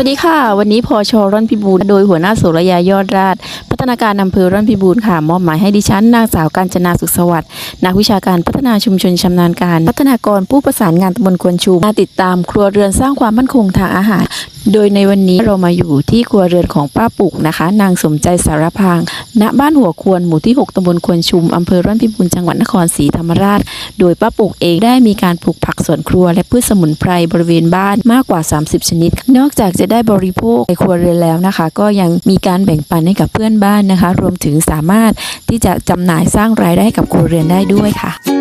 วัสดีค่ะ วันนี้พอชอร่อนพิบูลโดยหัวหน้าสุรยายอดราช พัฒนาการอำเภอร่อนพิบูลค่ะ มอบหมายให้ดิฉันนางสาวกาญจนาสุขสวัสดิ์นักวิชาการพัฒนาชุมชนชำนาญการ พัฒนากรผู้ประสานงานตำบลควนชูมาติดตามครัวเรือนสร้างความมั่นคงทางอาหาร โดยในวันนี้เรามาอยู่ที่ครัวเรือนของป้าปุกนะคะ นางสมใจสารพาง ณ บ้านหัวควรหมู่ที่ 6ตำบลควนชุมอำเภอร่อนพิบูลจังหวัดนครศรีธรรมราช โดยป้าปุกเองได้มีการปลูกผักสวนครัว และพืชสมุนไพรบริเวณบ้านมากกว่า 30 ชนิด นอกจากจะได้บริโภคในครัวเรือนแล้วนะคะ ก็ยังมีการแบ่งปันให้กับเพื่อนบ้านนะคะ รวมถึงสามารถที่จะจำหน่ายสร้างรายได้ให้กับครัวเรือนได้ด้วยค่ะ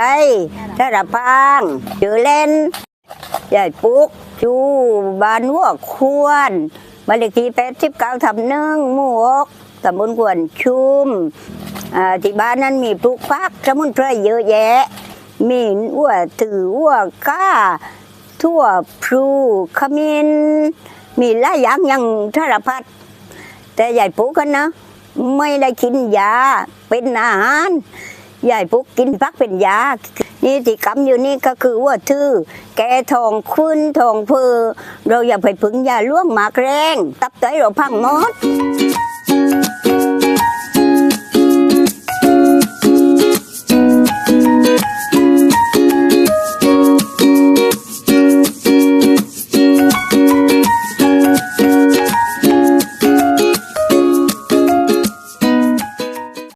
ชื่อใจถ้าระพังชื่อเล่นยายปุ๊กจูบานวัวควรบ้าเลขที่แปดสิบเก้าทับหนึ่งหมู่กตำบลควรชุมอ่าที่บ้านนั้นมีปลูกฟักสมุนไพรเยอะแยะ มีวัวถือวัวก้า ทั่วพลูขมิ้นมีหลายอย่างย่างสารพัดแต่ยายปุ๊กกันนะ ไม่ได้กินยาเป็นอาหาร ยายปุ๊กกินพักเป็นยา นี่ที่กำอยู่นี่ก็คือว่าทื่อแกทองคุ้นทองเพอเราอย่าไปพึ่งยาล่วงหมากแรง ตับไตเราพังหมด